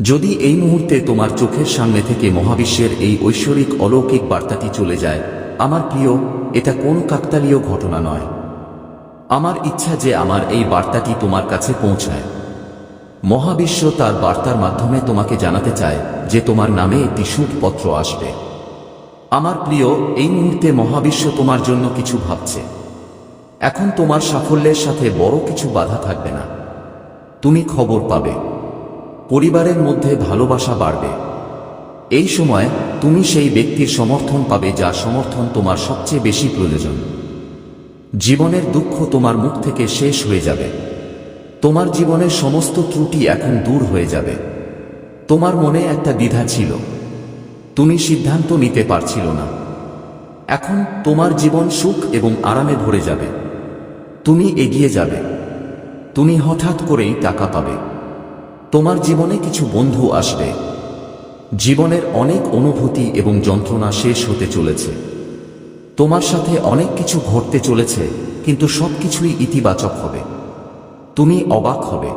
যদি এই মুহূর্তে তোমার চোখের সামনে থেকে মহাবিশ্বের এই ঐশ্বরিক অলৌকিক বার্তাটি চলে যায়, আমার প্রিয়, এটা কোন কাকতালীয় ঘটনা নয়। আমার ইচ্ছা যে আমার এই বার্তাটি তোমার কাছে পৌঁছায়। মহাবিশ্ব তার বার্তার মাধ্যমে তোমাকে জানাতে চায় যে তোমার নামে একটি শুভ পত্র আসবে। আমার প্রিয়, এই মুহূর্তে মহাবিশ্ব তোমার জন্য কিছু ভাবছে। এখন তোমার সাফল্যের সাথে বড় কিছু বাধা থাকবে না। তুমি খবর পাবে। পরিবারের মধ্যে ভালোবাসা বাড়বে। এই সময় তুমি সেই ব্যক্তির সমর্থন পাবে যার সমর্থন তোমার সবচেয়ে বেশি প্রয়োজন। জীবনের দুঃখ তোমার মুখ থেকে শেষ হয়ে যাবে। তোমার জীবনের সমস্ত ত্রুটি এখন দূর হয়ে যাবে। তোমার মনে একটা দ্বিধা ছিল। তুমি সিদ্ধান্ত নিতে পারছিল না। এখন তোমার জীবন সুখ এবং আরামে ভরে যাবে। তুমি এগিয়ে যাবে। তুমি হঠাৎ করেই টাকা পাবে। তোমার জীবনে কিছু বন্ধু আসবে। জীবনের অনেক অনুভূতি এবং যন্ত্রণা শেষ হতে চলেছে। তোমার সাথে অনেক কিছু ঘটতে চলেছে, কিন্তু সবকিছুই ইতিবাচক হবে। তুমি অবাক হবে।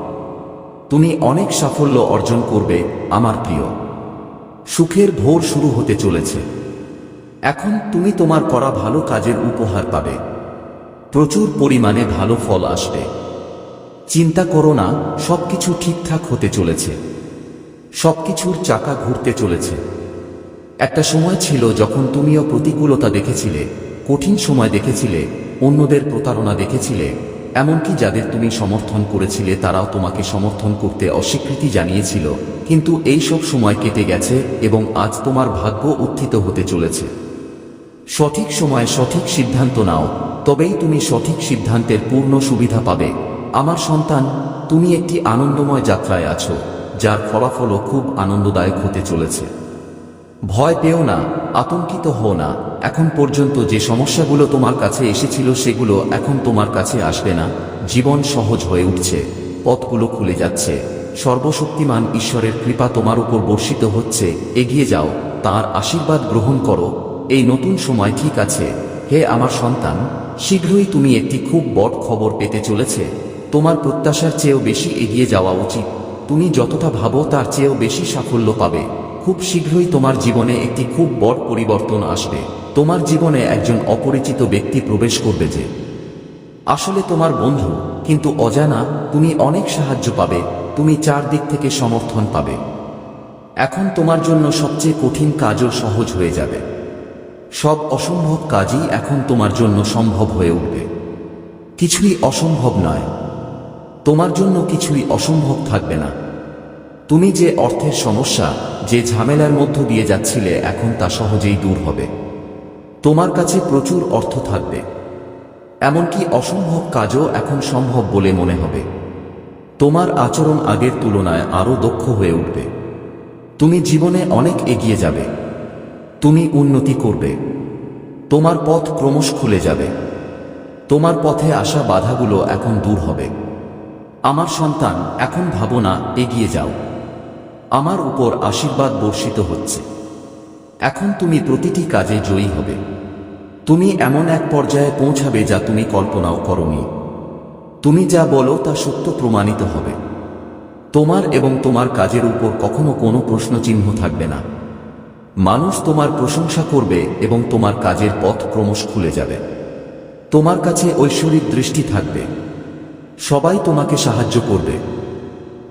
তুমি অনেক সাফল্য অর্জন করবে, আমার প্রিয়। সুখের ভোর শুরু হতে চলেছে। এখন তুমি তোমার করা ভালো কাজের উপহার পাবে। প্রচুর পরিমাণে ভালো ফল আসবে। চিন্তা করো না, সবকিছু ঠিকঠাক হতে চলেছে। সবকিছুর চাকা ঘুরতে চলেছে। একটা সময় ছিল যখন তুমিও প্রতিকূলতা দেখেছিলে, কঠিন সময় দেখেছিলে, অন্যদের প্রতারণা দেখেছিলে, এমনকি যাদের তুমি সমর্থন করেছিলে তারাও তোমাকে সমর্থন করতে অস্বীকৃতি জানিয়েছিল, কিন্তু এই সব সময় কেটে গেছে এবং আজ তোমার ভাগ্য উত্থিত হতে চলেছে। সঠিক সময়ে সঠিক সিদ্ধান্ত নাও, তবেই তুমি সঠিক সিদ্ধান্তের পূর্ণ সুবিধা পাবে। আমার সন্তান, তুমি একটি আনন্দময় যাত্রায় আছো, যার ফলাফলও খুব আনন্দদায়ক হতে চলেছে। ভয় পেও না, আতঙ্কিত হও না, এখন পর্যন্ত যে সমস্যাগুলো তোমার কাছে এসেছিল সেগুলো এখন তোমার কাছে আসবে না, জীবন সহজ হয়ে উঠছে, পথগুলো খুলে যাচ্ছে, সর্বশক্তিমান ঈশ্বরের কৃপা তোমার উপর বর্ষিত হচ্ছে, এগিয়ে যাও, তার আশীর্বাদ গ্রহণ করো, এই নতুন সময় ঠিক আছে, হে আমার সন্তান, শীঘ্রই তুমি একটি খুব বড় খবর পেতে চলেছে তোমার প্রত্যাশার চেয়েও বেশি এগিয়ে যাওয়া উচিত। তুমি যতটা ভাবো তার চেয়েও বেশি সাফল্য পাবে। খুব শীঘ্রই তোমার জীবনে একটি খুব বড় পরিবর্তন আসবে। তোমার জীবনে একজন অপরিচিত ব্যক্তি প্রবেশ করবে যে, আসলে তোমার বন্ধু, কিন্তু অজানা, তুমি অনেক সাহায্য পাবে, তুমি চারদিক থেকে সমর্থন পাবে। এখন তোমার জন্য সবচেয়ে কঠিন কাজও সহজ হয়ে যাবে। সব অসম্ভব কাজই এখন তোমার জন্য সম্ভব হয়ে উঠবে। কিছুই অসম্ভব নয়। তোমার জন্য কিছুই অসম্ভব থাকবে না। তুমি যে অর্থের সমস্যা, যে ঝামেলার মধ্য দিয়ে যাচ্ছিলে, এখন তা সহজেই দূর হবে। তোমার কাছে প্রচুর অর্থ থাকবে। এমনকি অসম্ভব কাজও এখন সম্ভব বলে মনে হবে। তোমার আচরণ আগের তুলনায় আরও দক্ষ হয়ে উঠবে। তুমি জীবনে অনেক এগিয়ে যাবে। তুমি উন্নতি করবে। তোমার পথ ক্রমশ খুলে যাবে। তোমার পথে আসা বাধাগুলো এখন দূর হবে। আমার সন্তান, এখন ভাবনা এগিয়ে যাও। আমার উপর আশীর্বাদ বর্ষিত হচ্ছে। এখন তুমি প্রতিটি কাজে জয়ী হবে। তুমি এমন এক পর্যায়ে পৌঁছাবে যা তুমি কল্পনাও করনি। তুমি যা বলো তা সত্য প্রমাণিত হবে। তোমার এবং তোমার কাজের উপর কখনো কোনো প্রশ্নচিহ্ন থাকবে না। মানুষ তোমার প্রশংসা করবে এবং তোমার কাজের পথ ক্রমশ খুলে যাবে। তোমার কাছে ঐশ্বরিক দৃষ্টি থাকবে। সবাই তোমাকে সাহায্য করবে।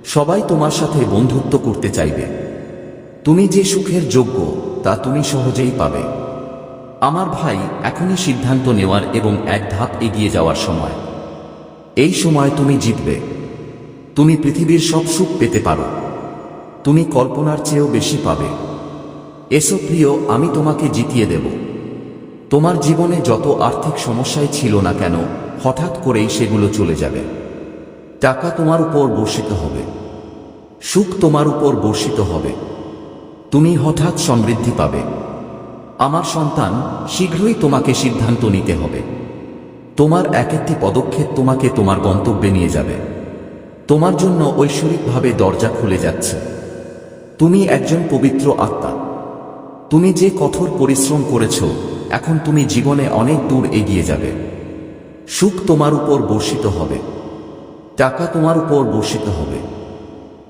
সবাই তোমার সাথে বন্ধুত্ব করতে চাইবে। তুমি যে সুখের যোগ্য, তা তুমি সহজেই পাবে। আমার ভাই এখনই সিদ্ধান্ত নেওয়ার এবং এক ধাপ এগিয়ে যাওয়ার সময়। এই সময় তুমি জিতবে। তুমি পৃথিবীর সব সুখ পেতে পারো। তুমি কল্পনার চেয়েও বেশি পাবে। এসো প্রিয়, আমি তোমাকে জিতিয়ে দেব। তোমার জীবনে যত আর্থিক সমস্যাই ছিল না কেন, হঠাৎ করেই সেগুলো চলে যাবে। টাকা তোমার উপর বর্ষিত হবে, সুখ তোমার উপর বর্ষিত হবে, তুমি হঠাৎ সমৃদ্ধি পাবে। আমার সন্তান, শীঘ্রই তোমাকে সিদ্ধান্ত নিতে হবে। তোমার এক একটি পদক্ষেপ তোমাকে তোমার গন্তব্যে নিয়ে যাবে। তোমার জন্য ঐশ্বরিকভাবে দরজা খুলে যাচ্ছে। তুমি একজন পবিত্র আত্মা। তুমি যে কঠোর পরিশ্রম করেছ, এখন তুমি জীবনে অনেক দূর এগিয়ে যাবে। সুখ তোমার উপর বর্ষিত হবে। টাকা তোমার উপর বর্ষিত হবে।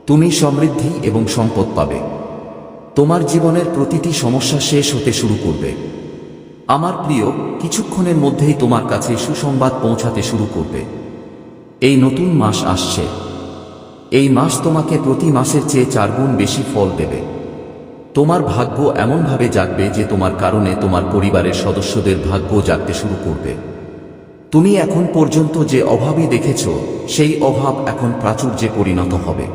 তুমি সমৃদ্ধি এবং সম্পদ পাবে। তোমার জীবনের প্রতিটি সমস্যা শেষ হতে শুরু করবে। আমার প্রিয়, কিছুক্ষণের মধ্যেই তোমার কাছে সুসংবাদ পৌঁছাতে শুরু করবে। এই নতুন মাস আসছে। এই মাস তোমাকে প্রতি মাসের চেয়ে চারগুণ বেশি ফল দেবে। তোমার ভাগ্য এমনভাবে জাগবে যে তোমার কারণে তোমার পরিবারের সদস্যদের ভাগ্য জাগতে শুরু করবে। তুমি এখন পর্যন্ত যে অভাবই দেখেছ, সেই অভাব এখন প্রাচুর্যে পরিণত হবে।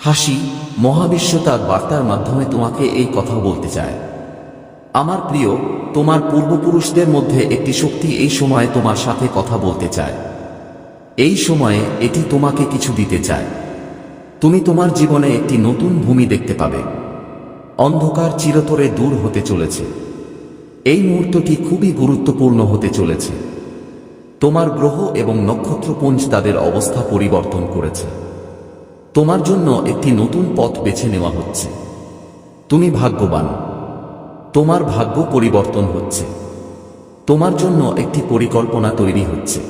হাসি, মহাবিশ্ব তার বার্তার মাধ্যমে তোমাকে এই কথা বলতে চায়। আমার প্রিয়, তোমার পূর্বপুরুষদের মধ্যে একটি শক্তি এই সময়ে তোমার সাথে কথা বলতে চায়। এই সময়ে এটি তোমাকে কিছু দিতে চায়। তুমি তোমার জীবনে একটি নতুন ভূমি দেখতে পাবে। অন্ধকার চিরতরে দূর হতে চলেছে। এই মুহূর্তটি খুবই গুরুত্বপূর্ণ হতে চলেছে। তোমার গ্রহ এবং নক্ষত্রপুঞ্জ তাদের অবস্থা পরিবর্তন করেছে। তোমার জন্য একটি নতুন পথ বেছে নেওয়া হচ্ছে। তুমি ভাগ্যবান। তোমার ভাগ্য পরিবর্তন হচ্ছে। তোমার জন্য একটি পরিকল্পনা তৈরি হচ্ছে।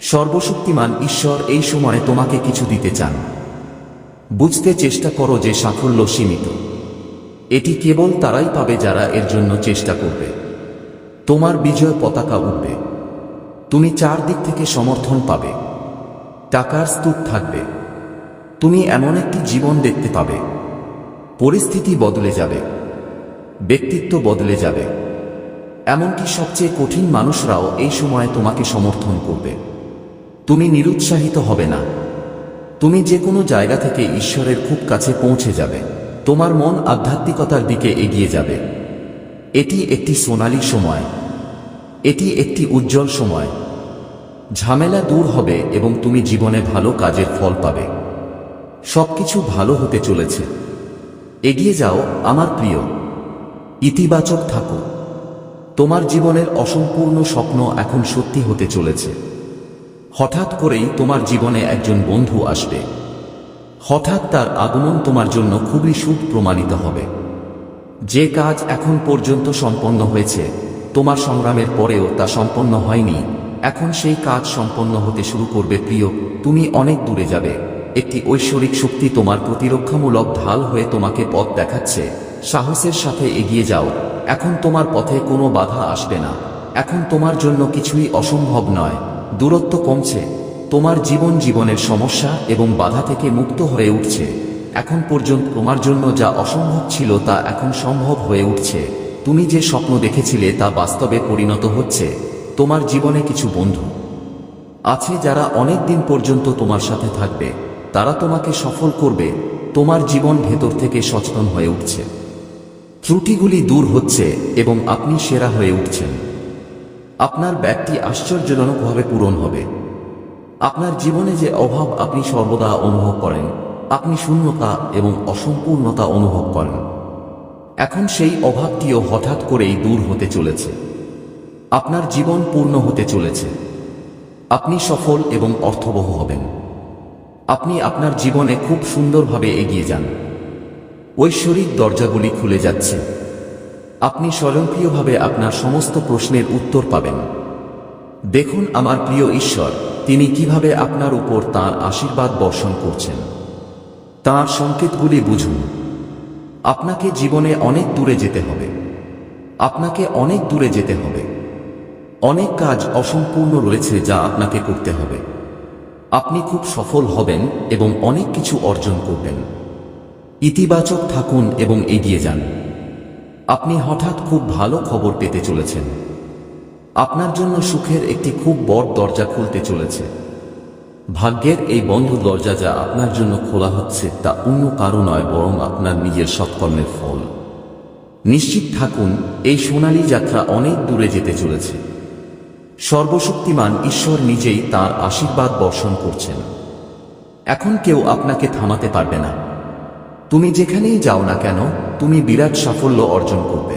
সর্বশক্তিমান ঈশ্বর এই সময়ে তোমাকে কিছু দিতে চান। বুঝতে চেষ্টা করো যে সাফল্য সীমিত। এটি কেবল তারাই পাবে যারা এর জন্য চেষ্টা করবে। তোমার বিজয় পতাকা উঠবে তুমি চারদিক থেকে সমর্থন পাবে। টাকার স্তূপ থাকবে। তুমি এমন একটি জীবন দেখতে পাবে। পরিস্থিতি বদলে যাবে। ব্যক্তিত্ব বদলে যাবে। এমনকি সবচেয়ে কঠিন মানুষরাও এই সময়ে তোমাকে সমর্থন করবে। তুমি নিরুৎসাহিত হবে না। তুমি যে কোনো জায়গা থেকে ঈশ্বরের খুব কাছে পৌঁছে যাবে। তোমার মন আধ্যাত্মিকতার দিকে এগিয়ে যাবে। এটি একটি সোনালী সময়। এটি একটি উজ্জ্বল সময়। ঝামেলা দূর হবে এবং তুমি জীবনে ভালো কাজের ফল পাবে। সবকিছু ভালো হতে চলেছে। এগিয়ে যাও, আমার প্রিয়। ইতিবাচক থাকো। তোমার জীবনের অসম্পূর্ণ স্বপ্ন এখন সত্যি হতে চলেছে। হঠাৎ করেই তোমার জীবনে একজন বন্ধু আসবে। হঠাৎ তার আগমন তোমার জন্য খুবই সুখ প্রমাণিত হবে। যে কাজ এখন পর্যন্ত সম্পন্ন হয়েছে, তোমার সংগ্রামের পরেও তা সম্পন্ন হয়নি। এখন সেই কাজ সম্পন্ন হতে শুরু করবে, প্রিয়, তুমি অনেক দূরে যাবে। একটি ঐশ্বরিক শক্তি তোমার প্রতিরক্ষামূলক ঢাল হয়ে তোমাকে পথ দেখাচ্ছে। সাহসের সাথে এগিয়ে যাও। এখন তোমার পথে কোনো বাধা আসবে না। এখন তোমার জন্য কিছুই অসম্ভব নয়। দূরত্ব কমছে। তোমার জীবন জীবনের সমস্যা এবং বাধা থেকে মুক্ত হয়ে উঠছে। এখন পর্যন্ত তোমার জন্য যা অসম্ভব ছিল তা এখন সম্ভব হয়ে উঠছে। তুমি যে স্বপ্ন দেখেছিলে তা বাস্তবে পরিণত হচ্ছে। তোমার জীবনে কিছু বন্ধু আছে যারা অনেক দিন পর্যন্ত তোমার সাথে থাকবে, তারা তোমাকে সফল করবে, তোমার জীবন ভেতর থেকে সচেতন হয়ে উঠছে। ত্রুটিগুলি দূর হচ্ছে এবং আপনি সেরা হয়ে উঠছেন। আপনার ব্যাগটি আশ্চর্যজনকভাবে পূরণ হবে। আপনার জীবনে যে অভাব আপনি সর্বদা অনুভব করেন, আপনি শূন্যতা এবং অসম্পূর্ণতা অনুভব করেন। এখন সেই অভাবটিও হঠাৎ করেই দূর হতে চলেছে। আপনার জীবন পূর্ণ হতে চলেছে। আপনি সফল এবং অর্থবহ হবেন। আপনি আপনার জীবনে খুব সুন্দরভাবে এগিয়ে যান। ঐশ্বরিক দরজাগুলি খুলে যাচ্ছে। আপনি স্বয়ংক্রিয়ভাবে আপনার সমস্ত প্রশ্নের উত্তর পাবেন। দেখুন আমার প্রিয় ঈশ্বর, তিনি কীভাবে আপনার উপর তার আশীর্বাদ বর্ষণ করছেন। তার সংকেতগুলি বুঝুন। আপনাকে জীবনে অনেক দূরে যেতে হবে। আপনাকে অনেক দূরে যেতে হবে। অনেক কাজ অসম্পূর্ণ রয়েছে যা আপনাকে করতে হবে। আপনি খুব সফল হবেন এবং অনেক কিছু অর্জন করবেন। ইতিবাচক থাকুন এবং এগিয়ে যান। আপনি হঠাৎ খুব ভালো খবর পেতে চলেছেন। আপনার জন্য সুখের একটি খুব বড় দরজা খুলতে চলেছে। ভাগ্যের এই বন্ধ দরজা যা আপনার জন্য খোলা হচ্ছে তা অন্য কারও নয়, বরং আপনার নিজের সৎকর্মের ফল। নিশ্চিত থাকুন, এই সোনালী যাত্রা অনেক দূরে যেতে চলেছে। সর্বশক্তিমান ঈশ্বর নিজেই তার আশীর্বাদ বর্ষণ করছেন। এখন কেউ আপনাকে থামাতে পারবে না। তুমি যেখানেই যাও না কেন, তুমি বিরাট সাফল্য অর্জন করবে।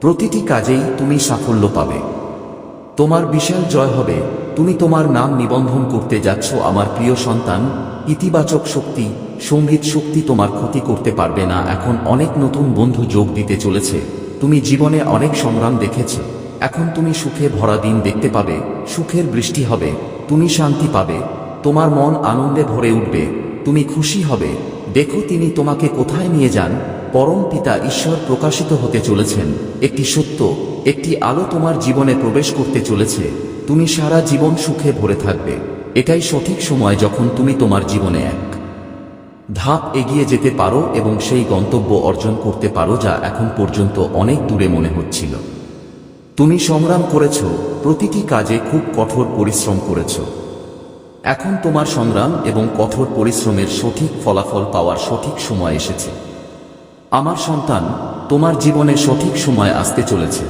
প্রতিটি কাজেই তুমি সাফল্য পাবে। তোমার বিশাল জয় হবে, তুমি তোমার নাম নিবন্ধন করতে যাচ্ছ আমার প্রিয় সন্তান, ইতিবাচক শক্তি, সংগীত শক্তি তোমার ক্ষতি করতে পারবে না, এখন অনেক নতুন বন্ধু যোগ দিতে চলেছে, তুমি জীবনে অনেক সংগ্রাম দেখেছ। এখন তুমি সুখে ভরা দিন দেখতে পাবে, সুখের বৃষ্টি হবে, তুমি শান্তি পাবে, তোমার মন আনন্দে ভরে উঠবে, তুমি খুশি হবে। দেখো তিনি তোমাকে কোথায় নিয়ে যান, পরম পিতা ঈশ্বর প্রকাশিত হতে চলেছেন, একটি সত্য, একটি আলো তোমার জীবনে প্রবেশ করতে চলেছে, তুমি সারা জীবন সুখে ভরে থাকবে, এটাই সঠিক সময় যখন তুমি তোমার জীবনে এক ধাপ এগিয়ে যেতে পারো এবং সেই গন্তব্য অর্জন করতে পারো যা এখন পর্যন্ত অনেক দূরে মনে হচ্ছিল। তুমি সংগ্রাম করেছ, প্রতিটি কাজে খুব কঠোর পরিশ্রম করেছ। এখন তোমার সংগ্রাম এবং কঠোর পরিশ্রমের সঠিক ফলাফল পাওয়ার সঠিক সময় এসেছে। আমার সন্তান, তোমার জীবনে সঠিক সময় আসতে চলেছে।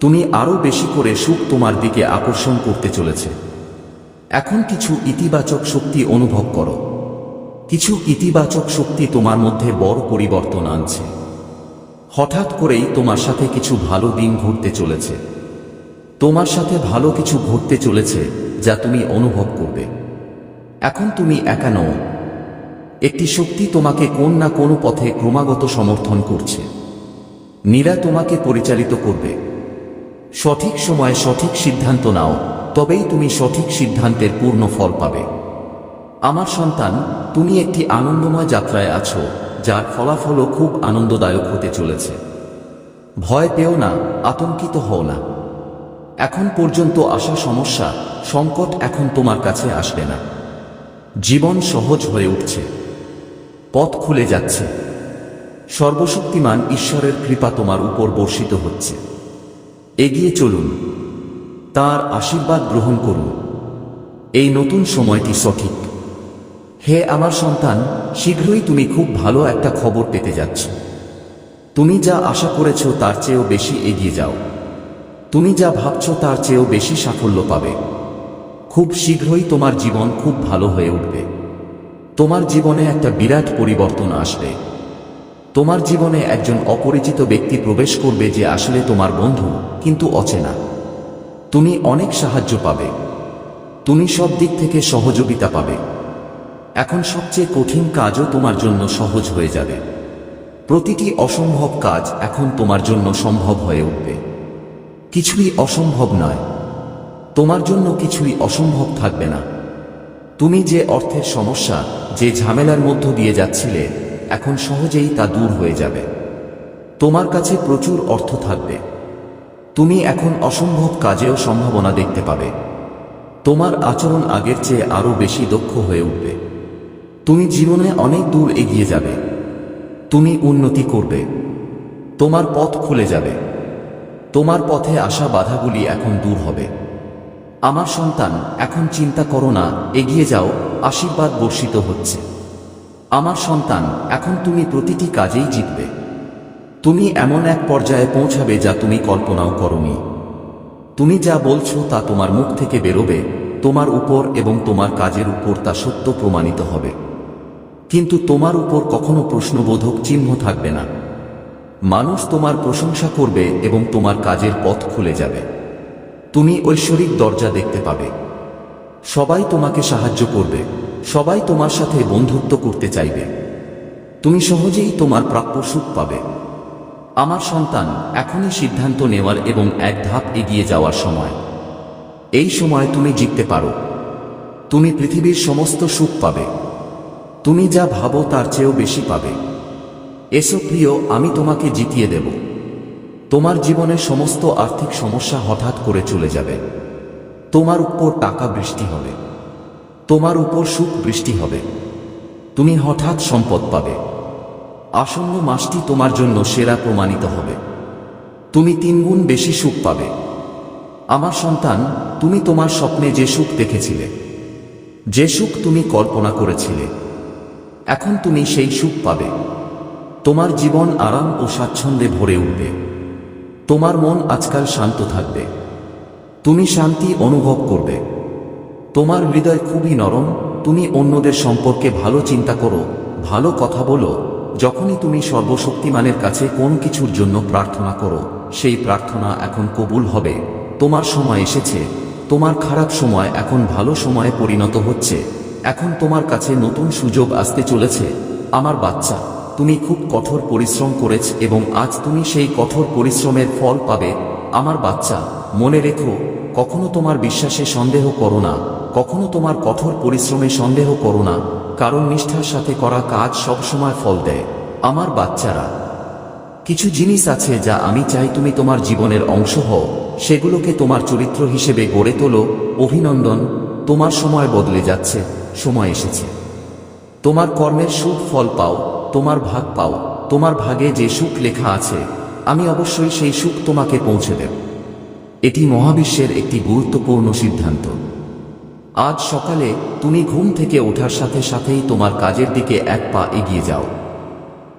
তুমি আরও বেশি করে সুখ তোমার দিকে আকর্ষণ করতে চলেছে। এখন কিছু ইতিবাচক শক্তি অনুভব করো। কিছু ইতিবাচক শক্তি তোমার মধ্যে বড় পরিবর্তন আনছে। হঠাৎ করেই তোমার সাথে কিছু ভালো দিন ঘটতে চলেছে। তোমার সাথে ভালো কিছু ঘটতে চলেছে যা তুমি অনুভব করবে। এখন তুমি একা নও। একটি শক্তি তোমাকে কোন না কোনো পথে ক্রমাগত সমর্থন করছে। নীরা তোমাকে পরিচালিত করবে। সঠিক সময়ে সঠিক সিদ্ধান্ত নাও, তবেই তুমি সঠিক সিদ্ধান্তের পূর্ণ ফল পাবে। আমার সন্তান, তুমি একটি আনন্দময় যাত্রায় আছো। যার ফলাফলও খুব আনন্দদায়ক হতে চলেছে। ভয় পেও না, আতঙ্কিত হও না। এখন পর্যন্ত আসা সমস্যা, সংকট এখন তোমার কাছে আসবে না। জীবন সহজ হয়ে উঠছে। পথ খুলে যাচ্ছে। সর্বশক্তিমান ঈশ্বরের কৃপা তোমার উপর বর্ষিত হচ্ছে। এগিয়ে চলুন। তার আশীর্বাদ গ্রহণ করুন। এই নতুন সময়টি সঠিক। হে আমার সন্তান, শীঘ্রই তুমি খুব ভালো একটা খবর পেতে যাচ্ছ। তুমি যা আশা করেছ তার চেয়েও বেশি এগিয়ে যাও। তুমি যা ভাবছ তার চেয়েও বেশি সাফল্য পাবে। খুব শীঘ্রই তোমার জীবন খুব ভালো হয়ে উঠবে। তোমার জীবনে একটা বিরাট পরিবর্তন আসবে। তোমার জীবনে একজন অপরিচিত ব্যক্তি প্রবেশ করবে যে আসলে তোমার বন্ধু, কিন্তু অচেনা। তুমি অনেক সাহায্য পাবে। তুমি সব দিক থেকে সহযোগিতা পাবে। এখন সবচেয়ে কঠিন কাজও তোমার জন্য সহজ হয়ে যাবে। প্রতিটি অসম্ভব কাজ এখন তোমার জন্য সম্ভব হয়ে উঠবে। কিছুই অসম্ভব নয়। তোমার জন্য কিছুই অসম্ভব থাকবে না। তুমি যে অর্থের সমস্যা, যে ঝামেলার মধ্য দিয়ে যাচ্ছিলে, এখন সহজেই তা দূর হয়ে যাবে। তোমার কাছে প্রচুর অর্থ থাকবে। তুমি এখন অসম্ভব কাজেও সম্ভাবনা দেখতে পাবে। তোমার আচরণ আগের চেয়ে আরও বেশি দক্ষ হয়ে উঠবে। তুমি জীবনে অনেক দূর এগিয়ে যাবে। তুমি উন্নতি করবে। তোমার পথ খুলে যাবে। তোমার পথে আসা বাধাগুলি এখন দূর হবে। আমার সন্তান, এখন চিন্তা করো না, এগিয়ে যাও, আশীর্বাদ বর্ষিত হচ্ছে। আমার সন্তান, এখন তুমি প্রতিটি কাজেই জিতবে। তুমি এমন এক পর্যায়ে পৌঁছাবে যা তুমি কল্পনাও করনি। তুমি যা বলছো তা তোমার মুখ থেকে বেরোবে, তোমার উপর এবং তোমার কাজের উপর তা সত্য প্রমাণিত হবে। কিন্তু তোমার উপর কখনো প্রশ্নবোধক চিহ্ন থাকবে না। মানুষ তোমার প্রশংসা করবে এবং তোমার কাজের পথ খুলে যাবে। তুমি ঐশ্বরিক দরজা দেখতে পাবে। সবাই তোমাকে সাহায্য করবে। সবাই তোমার সাথে বন্ধুত্ব করতে চাইবে। তুমি সহজেই তোমার প্রাপ্য সুখ পাবে। আমার সন্তান, এখনই সিদ্ধান্ত নেওয়ার এবং এক ধাপ এগিয়ে যাওয়ার সময়। এই সময় তুমি জিততে পারো। তুমি পৃথিবীর সমস্ত সুখ পাবে। তুমি যা ভাবো তার চেয়েও বেশি পাবে। এসো প্রিয়, আমি তোমাকে জিতিয়ে দেব। তোমার জীবনে সমস্ত আর্থিক সমস্যা হঠাৎ করে চলে যাবে। তোমার উপর টাকা বৃষ্টি হবে। তোমার উপর সুখ বৃষ্টি হবে। তুমি হঠাৎ সম্পদ পাবে। আসন্ন মাসটি তোমার জন্য সেরা প্রমাণিত হবে। তুমি তিনগুণ বেশি সুখ পাবে। আমার সন্তান, তুমি তোমার স্বপ্নে যে সুখ দেখেছিলে, যে সুখ তুমি কল্পনা করেছিলে এখন তুমি সেই সুখ পাবে। তোমার জীবন আরাম ও স্বাচ্ছন্দ্যে ভরে উঠবে। তোমার মন আজকাল শান্ত থাকবে। তুমি শান্তি অনুভব করবে। তোমার হৃদয় খুবই নরম, তুমি অন্যদের সম্পর্কে ভালো চিন্তা করো, ভালো কথা বলো, যখনই তুমি সর্বশক্তিমানের কাছে কোন কিছুর জন্য প্রার্থনা করো, সেই প্রার্থনা এখন কবুল হবে। তোমার সময় এসেছে। তোমার খারাপ সময় এখন ভালো সময়ে পরিণত হচ্ছে। এখন তোমার কাছে নতুন সুযোগ আসতে চলেছে, আমার বাচ্চা, তুমি খুব কঠোর পরিশ্রম করেছ এবং আজ তুমি সেই কঠোর পরিশ্রমের ফল পাবে, আমার বাচ্চা, মনে রেখো, কখনো তোমার বিশ্বাসে সন্দেহ করো না, কখনো তোমার কঠোর পরিশ্রমে সন্দেহ করো না, কারণ নিষ্ঠার সাথে করা কাজ সবসময় ফল দেয়, আমার বাচ্চারা। কিছু জিনিস আছে যা আমি চাই তুমি তোমার জীবনের অংশ হও, সেগুলোকে তোমার চরিত্র হিসেবে গড়ে তোলো, অভিনন্দন, তোমার সময় বদলে যাচ্ছে। সময় এসেছে। তোমার কর্মের সুখ ফল পাও, তোমার ভাগ পাও, তোমার ভাগে যে সুখ লেখা আছে, আমি অবশ্যই সেই সুখ তোমাকে পৌঁছে দেব। এটি মহাবিশ্বের একটি গুরুত্বপূর্ণ সিদ্ধান্ত। আজ সকালে তুমি ঘুম থেকে ওঠার সাথে সাথেই তোমার কাজের দিকে এক পা এগিয়ে যাও।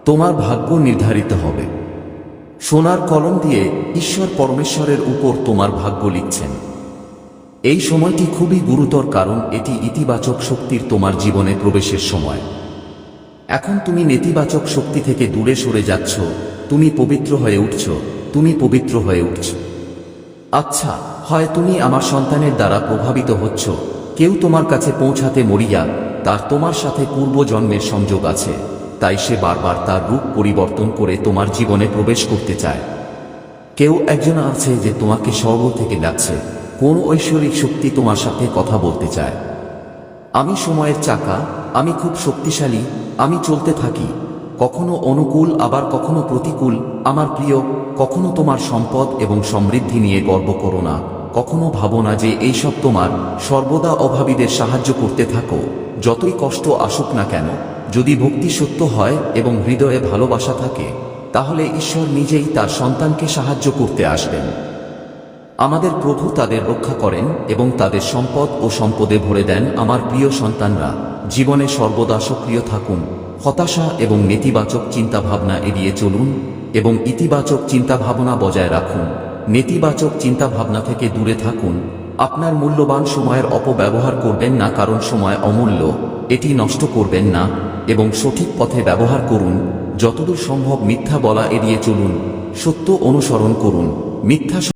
তোমার ভাগ্য নির্ধারিত হবে। সোনার কলম দিয়ে ঈশ্বর পরমেশ্বরের উপর তোমার ভাগ্য লিখছেন। এই সময়টি খুবই গুরুতর কারণ এটি ইতিবাচক শক্তির তোমার জীবনে প্রবেশের সময়। এখন তুমি নেতিবাচক শক্তি থেকে দূরে সরে যাচ্ছ, তুমি পবিত্র হয়ে উঠছ, তুমি পবিত্র হয়ে উঠছ। আচ্ছা হয় তুমি আমার সন্তানের দ্বারা প্রভাবিত হচ্ছ, কেউ তোমার কাছে পৌঁছাতে মরিয়া, তার তোমার সাথে পূর্বজন্মের সংযোগ আছে, তাই সে বারবার তার রূপ পরিবর্তন করে তোমার জীবনে প্রবেশ করতে চায়। কেউ একজন আছে যে তোমাকে স্বর্গ থেকে ডাকছে কোন ঐশ্বরিক শক্তি তোমার সাথে কথা বলতে চায়? আমি সময়ের চাকা, আমি খুব শক্তিশালী, আমি চলতে থাকি, কখনো অনুকূল, আবার কখনো প্রতিকূল, আমার প্রিয়, কখনো তোমার সম্পদ এবং সমৃদ্ধি নিয়ে গর্ব করো না, কখনো ভাবো না যে এইসব তোমার সর্বদা অভাবীদের সাহায্য করতে থাকো, যতই কষ্ট আসুক না কেন, যদি ভক্তি সত্য হয় এবং হৃদয়ে ভালোবাসা থাকে, তাহলে ঈশ্বর নিজেই তার সন্তানকে সাহায্য করতে আসবেন। আমাদের প্রভু তাদের রক্ষা করেন এবং তাদের সম্পদ ও সম্পদে ভরে দেন আমার প্রিয় সন্তানরা। জীবনে সর্বদা সক্রিয় থাকুন। হতাশা এবং নেতিবাচক চিন্তাভাবনা এড়িয়ে চলুন এবং ইতিবাচক চিন্তাভাবনা বজায় রাখুন। নেতিবাচক চিন্তাভাবনা থেকে দূরে থাকুন। আপনার মূল্যবান সময়ের অপব্যবহার করবেন না কারণ সময় অমূল্য। এটি নষ্ট করবেন না এবং সঠিক পথে ব্যবহার করুন। যতদূর সম্ভব মিথ্যা বলা এড়িয়ে চলুন। সত্য অনুসরণ করুন। মিথ্যা